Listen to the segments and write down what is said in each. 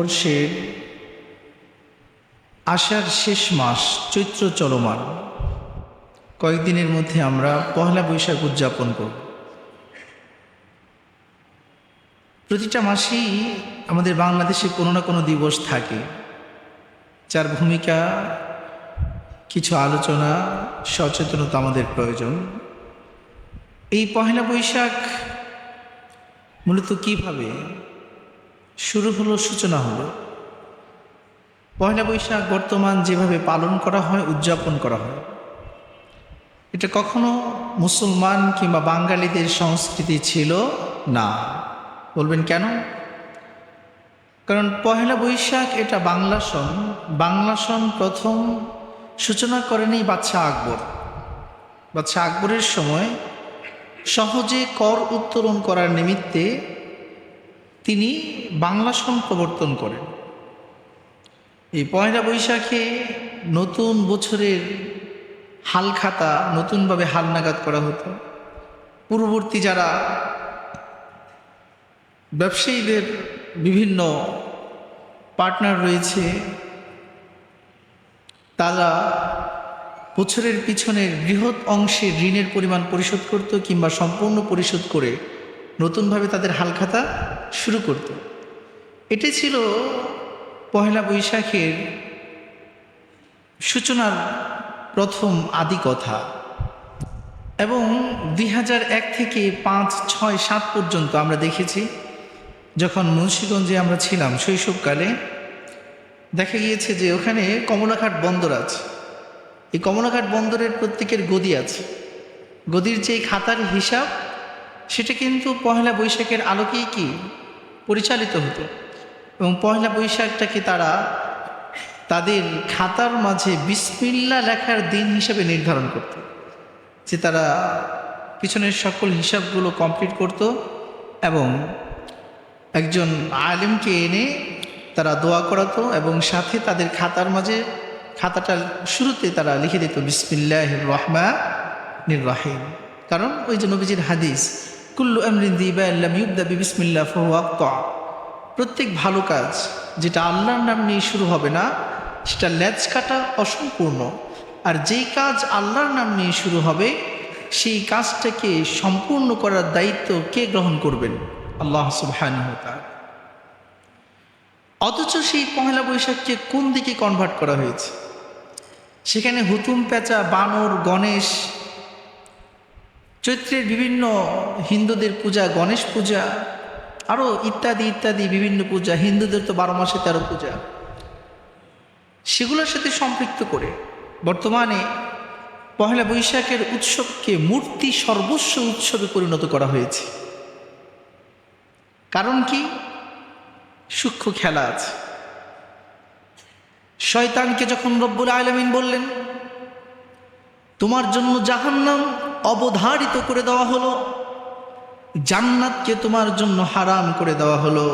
বর্ষের আষাঢ় শেষ মাস চৈত্র চলমান। কয়েকদিনের মধ্যে আমরা পহেলা বৈশাখ উদযাপন করব। প্রতিটা মাসেই আমাদের বাংলাদেশে কোনো না কোনো দিবস থাকে। যার ভূমিকা কিছু আলোচনা, সচেতনতা আমাদের প্রয়োজন। এই পহেলা বৈশাখ মূলত কীভাবে শুরু হলো সূচনা হলো। পয়লা বৈশাখ বর্তমান যেভাবে পালন করা হয়, উদযাপন করা হয়। এটা কখনো মুসলমান কিংবা বাঙালিদের সংস্কৃতি ছিল না। বলবেন কেন? কারণ পহেলা বৈশাখ এটা বাংলা সন। বাংলা সন প্রথম সূচনা করেনি বাচ্চা আকবর। বাচ্চা আকবরের সময় সহজে কর উত্তোলন করার নিমিত্তে তিনি বাংলা সন প্রবর্তন করেন। এই পয়লা বৈশাখে নতুন বছরের হাল খাতা নতুনভাবে হালনাগাদ করা হতো। পূর্ববর্তী যারা ব্যবসায়ীদের বিভিন্ন পার্টনার রয়েছে, তারা বছরের পিছনের বৃহৎ অংশে ঋণের পরিমাণ পরিশোধ করত কিংবা সম্পূর্ণ পরিশোধ করে নতুনভাবে তাদের হালখাতা শুরু করত। এটি ছিল পহেলা বৈশাখের সূচনার প্রথম আদি কথা। এবং দুই থেকে পাঁচ, ছয়, সাত পর্যন্ত আমরা দেখেছি, যখন মুন্সীগঞ্জে আমরা ছিলাম শৈশবকালে, দেখা গিয়েছে যে ওখানে কমলাঘাট বন্দর আছে। এই কমলাঘাট বন্দরের প্রত্যেকের গদি আছে। গদির যে খাতার হিসাব সেটা কিন্তু পহেলা বৈশাখের আলোকেই কি? পরিচালিত হতো। এবং পহেলা বৈশাখটাকে তারা তাদের খাতার মাঝে বিসমিল্লা লেখার দিন হিসেবে নির্ধারণ করত। যে তারা পিছনের সকল হিসাবগুলো কমপ্লিট করত এবং একজন আলেমকে এনে তারা দোয়া করাতো এবং সাথে তাদের খাতার মাঝে, খাতাটা শুরুতে তারা লিখে দিত বিসমিল্লাহ রহমা নির রাহিম। কারণ ওই যে নবীজির হাদিস কুল্লু আমরিন দিবা আল্লাম ইউবদা বিসমিল্লা ফহুয়া প্রত্যেক ভালো কাজ যেটা আল্লাহর নাম নিয়ে শুরু হবে না, সেটা ল্যাচ কাটা অসম্পূর্ণ। আর যেই কাজ আল্লাহর নাম নিয়ে শুরু হবে, সেই কাজটাকে সম্পূর্ণ করার দায়িত্ব কে গ্রহণ করবেন? আল্লাহ সুবহান অথচ সেই পহেলা বৈশাখকে কোন দিকে কনভার্ট করা হয়েছে? সেখানে হুতুম পেঁচা, বানর, গণেশ চৈত্রের বিভিন্ন হিন্দুদের পূজা, গণেশ পূজা আরও ইত্যাদি ইত্যাদি বিভিন্ন পূজা, হিন্দুদের তো বারো মাসে তেরো পূজা। সেগুলোর সাথে সম্পৃক্ত করে বর্তমানে পহেলা বৈশাখের উৎসবকে মূর্তি সর্বস্ব উৎসবে পরিণত করা হয়েছে। কারণ কি? সূক্ষ্ম খেলা আছে। শয়তানকে যখন রব্বুল আলমিন বললেন, তোমার জন্য জাহান্নাম অবধারিত করে দেওয়া হলো। জান্নাতকে তোমার জন্য হারাম করে দেওয়া হলো।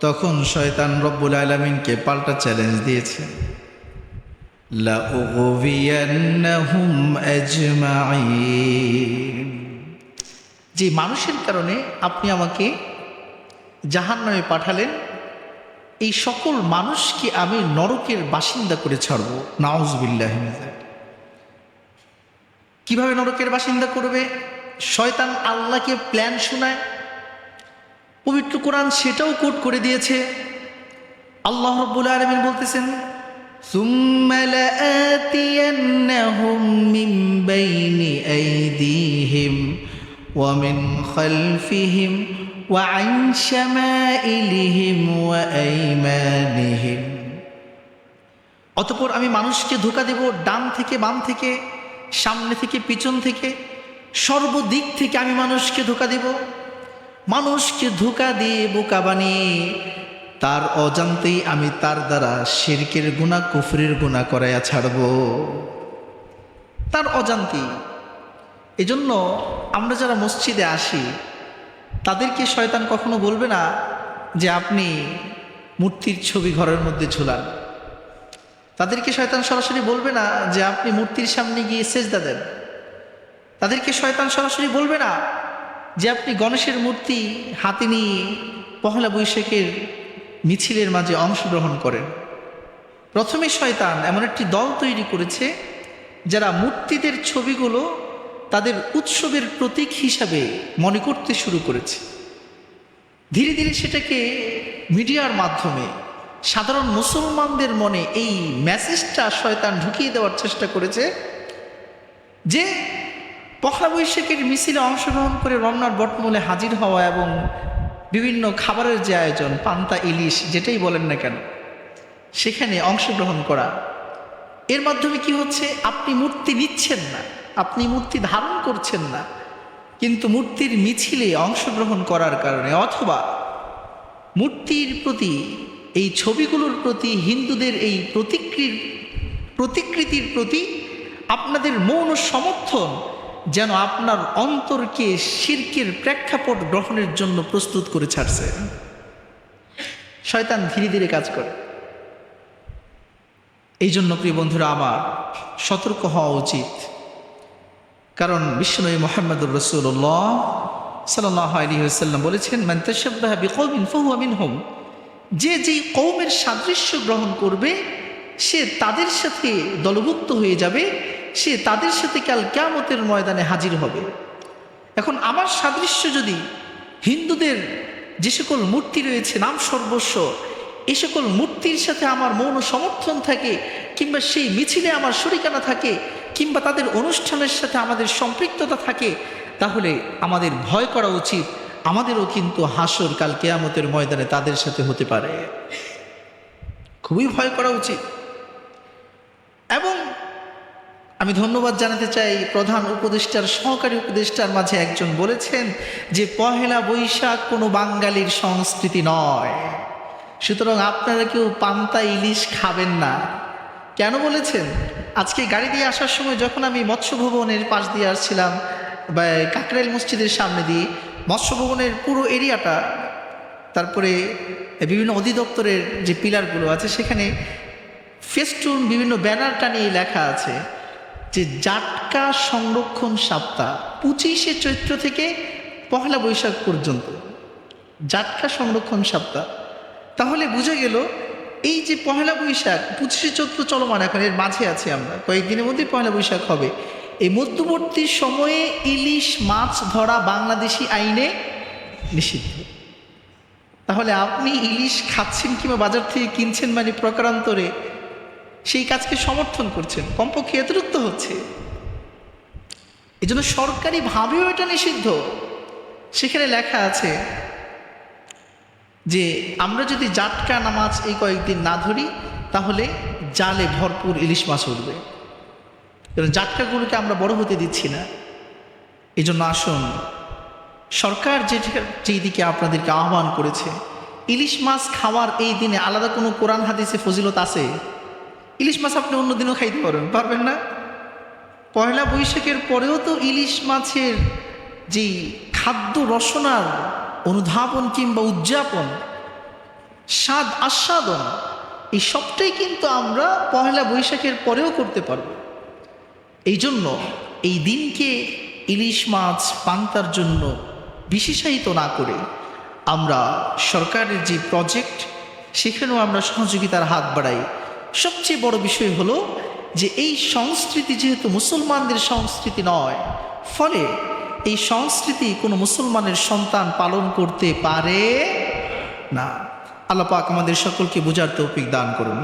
তখন শয়তান রব্বুল আলমিনকে পাল্টা চ্যালেঞ্জ দিয়েছে। যে মানুষের কারণে আপনি আমাকে জাহান নামে পাঠালেন, এই সকল মানুষকে আমি নরকের বাসিন্দা করে ছাড়ব। নাউজবিল্লাহ কিভাবে নরকের বাসিন্দা করবে শয়তান আল্লাহকে প্ল্যান শোনায় পবিত্র কোরআন সেটাও কোট করে দিয়েছে আল্লাহ রব্বুল আলমিন বলতেছেন ثم لآتينهم من بين أيديهم ومن خلفهم وعن شمائلهم وأيمانهم অতপর আমি মানুষকে ধোকা দেব ডান থেকে বাম থেকে সামনে থেকে, পিছন থেকে, সর্বদিক থেকে আমি মানুষকে ধোকা দেব। মানুষকে ধোকা দিয়ে বোকা বানিয়ে তার অজান্তেই আমি তার দ্বারা শিরকের গুণা কুফরির গুণা করাইয়া ছাড়ব। তার অজান্তেই। এজন্য আমরা যারা মসজিদে আসি, তাদেরকে শয়তান কখনো বলবে না যে আপনি মূর্তির ছবি ঘরের মধ্যে ঝুলান। তাদেরকে শয়তান সরাসরি বলবে না যে আপনি মূর্তির সামনে গিয়ে সেজদা দেন। তাদেরকে শয়তান সরাসরি বলবে না যে আপনি গণেশের মূর্তি হাতে নিয়ে পহলা বৈশাখের মিছিলের মাঝে অংশগ্রহণ করেন। প্রথমে শয়তান এমন একটি দল তৈরি করেছে যারা মূর্তিদের ছবিগুলো তাদের উৎসবের প্রতীক হিসাবে মনে করতে শুরু করেছে। ধীরে ধীরে সেটাকে মিডিয়ার মাধ্যমে সাধারণ মুসলমানদের মনে এই মেসেজটা শয়তান ঢুকিয়ে দেওয়ার চেষ্টা করেছে যে পখলা বৈশাখের মিছিলে অংশগ্রহণ করে রমনার বটমূলে হাজির হওয়া এবং বিভিন্ন খাবারের যে আয়োজন, পান্তা, ইলিশ, যেটাই বলেন না কেন, সেখানে অংশগ্রহণ করা। এর মাধ্যমে কি হচ্ছে? আপনি মূর্তি নিচ্ছেন না, আপনি মূর্তি ধারণ করছেন না, কিন্তু মূর্তির মিছিলে অংশগ্রহণ করার কারণে অথবা মূর্তির প্রতি এই ছবিগুলোর প্রতি, হিন্দুদের এই প্রতিকৃতির প্রতিকৃতির প্রতি আপনাদের মৌন সমর্থন যেন আপনার অন্তরকে শির্কের প্রেক্ষাপট গ্রহণের জন্য প্রস্তুত করে ছাড়ছে। শয়তান ধীরে ধীরে কাজ করে। এই জন্য প্রিয় বন্ধুরা, আমার সতর্ক হওয়া উচিত। কারণ বিশ্বনবী মোহাম্মদুর রসুল্লাহ সাল্লাহ আলহিহাল্লাম বলেছেন মান্তাসাব্বাহ বিকৌমিন ফহু আমিন হোম যে যেই কৌমের সাদৃশ্য গ্রহণ করবে, সে তাদের সাথে দলভুক্ত হয়ে যাবে, সে তাদের সাথে কাল কেয়ামতের ময়দানে হাজির হবে। এখন আমার সাদৃশ্য যদি হিন্দুদের যে সকল মূর্তি রয়েছে, নাম সর্বস্ব এই সকল মূর্তির সাথে আমার মৌন সমর্থন থাকে, কিংবা সেই মিছিলে আমার শরিকানা থাকে, কিংবা তাদের অনুষ্ঠানের সাথে আমাদের সম্পৃক্ততা থাকে, তাহলে আমাদের ভয় করা উচিত। আমাদেরও কিন্তু হাসর কাল কেয়ামতের ময়দানে তাদের সাথে হতে পারে। খুবই ভয় করা উচিত। এবং আমি ধন্যবাদ জানাতে চাই প্রধান উপদেষ্টার, সহকারী উপদেষ্টার মাঝে একজন বলেছেন যে, পহেলা বৈশাখ কোনো বাঙালির সংস্কৃতি নয়। সুতরাং আপনারা কেউ পান্তা, ইলিশ খাবেন না। কেন বলেছেন? আজকে গাড়ি দিয়ে আসার সময় যখন আমি মৎস্য ভবনের পাশ দিয়ে আসছিলাম কাকরাইল মসজিদের সামনে দিয়ে মৎস্য ভবনের পুরো এরিয়াটা, তারপরে বিভিন্ন অধিদপ্তরের যে পিলারগুলো আছে, সেখানে ফেস্টুন, বিভিন্ন ব্যানার টানিয়ে লেখা আছে যে জাটকা সংরক্ষণ সপ্তাহ, পঁচিশে চৈত্র থেকে পহেলা বৈশাখ পর্যন্ত। জাটকা সংরক্ষণ সপ্তাহ। তাহলে বুঝে গেল, এই যে পহেলা বৈশাখ, পঁচিশে চৈত্র চলমান এখন, এর মাঝে আছি আমরা, কয়েকদিনের মধ্যেই পহেলা বৈশাখ হবে। এই মধ্যবর্তী সময়ে ইলিশ মাছ ধরা বাংলাদেশি আইনে নিষিদ্ধ। তাহলে আপনি ইলিশ খাচ্ছেন কিংবা বাজার থেকে কিনছেন মানে প্রকারান্তরে সেই কাজকে সমর্থন করছেন। কমপক্ষে এতটুক তো হচ্ছে। এই জন্য সরকারিভাবেও এটা নিষিদ্ধ। সেখানে লেখা আছে যে, আমরা যদি জাটকা নামাজ এই কয়েকদিন না ধরি, তাহলে জালে ভরপুর ইলিশ মাছ উঠবে। কারণ জাটকাগুলোকে আমরা বড় হতে দিচ্ছি না। এই জন্য আসুন, সরকার যে যেই দিকে আপনাদেরকে আহ্বান করেছে, ইলিশ মাছ খাওয়ার এই দিনে আলাদা কোনো কোরআন হাদিসে ফজিলত আছে? ইলিশ মাছ আপনি অন্য দিনও খাইতে পারবেন পারবেন না? পয়লা বৈশাখের পরেও তো ইলিশ মাছের যেই খাদ্য রসনার অনুধাবন কিংবা উদযাপন স্বাদ আস্বাদন এই সবটাই কিন্তু আমরা পয়লা বৈশাখের পরেও করতে পারব। এই জন্য এই দিনকে ইলিশ মাছ পান্তার জন্য বিশেষায়িত না করে আমরা সরকারের যে প্রজেক্ট, সেখানেও আমরা সহযোগিতার হাত বাড়াই। সবচেয়ে বড় বিষয় হলো যে এই সংস্কৃতি যেহেতু মুসলমানদের সংস্কৃতি নয়, ফলে এই সংস্কৃতি কোনো মুসলমানের সন্তান পালন করতে পারে না। আল্লাহ পাক আমাদের সকলকে বোঝার তৌফিক দান করুন।